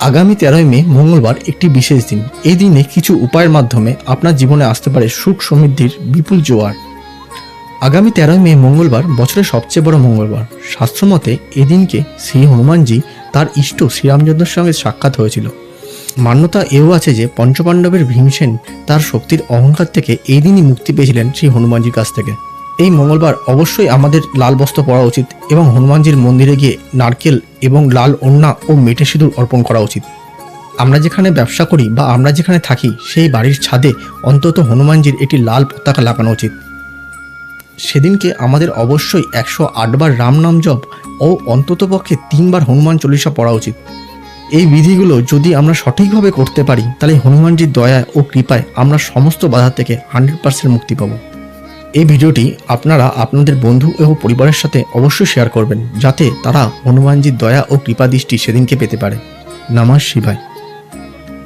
আগামী তেরোই মে, মঙ্গলবার একটি বিশেষ দিন। এই দিনে কিছু উপায়ের মাধ্যমে আপনার জীবনে আসতে পারে সুখ সমৃদ্ধির বিপুল জোয়ার। আগামী তেরোই মে, মঙ্গলবার বছরের সবচেয়ে বড় মঙ্গলবার। শাস্ত্রমতে এদিনকে শ্রী হনুমানজি তার ইষ্ট শ্রীরামচন্দ্রের সঙ্গে সাক্ষাৎ হয়েছিল। মান্যতা এও আছে যে, পঞ্চপাণ্ডবের ভীমসেন তার শক্তির অহংকার থেকে এই দিনই মুক্তি পেয়েছিলেন শ্রী হনুমানজির কাছ থেকে। এই মঙ্গলবার অবশ্যই আমাদের লাল বস্ত্র পরা উচিত এবং হনুমানজির মন্দিরে গিয়ে নারকেল এবং লাল ওন্না ও মেটে সিঁদুর অর্পণ করা উচিত। আমরা যেখানে ব্যবসা করি বা আমরা যেখানে থাকি, সেই বাড়ির ছাদে অন্তত হনুমানজির একটি লাল পতাকা লাগানো উচিত। সেদিনকে আমাদের অবশ্যই একশো আটবার রাম নাম জপ ও অন্ততপক্ষে তিনবার হনুমান চল্লিশা পড়া উচিত। এই বিধিগুলো যদি আমরা সঠিকভাবে করতে পারি, তাহলে হনুমানজির দয়া ও কৃপায় আমরা সমস্ত বাধা থেকে হান্ড্রেড পার্সেন্ট মুক্তি পাবো। এই ভিডিওটি আপনারা আপনাদের বন্ধু এবং পরিবারের সাথে অবশ্যই শেয়ার করবেন, যাতে তারা হনুমানজির দয়া ও কৃপা দৃষ্টি সেদিনকে পেতে পারে। নামাজ শিবায়।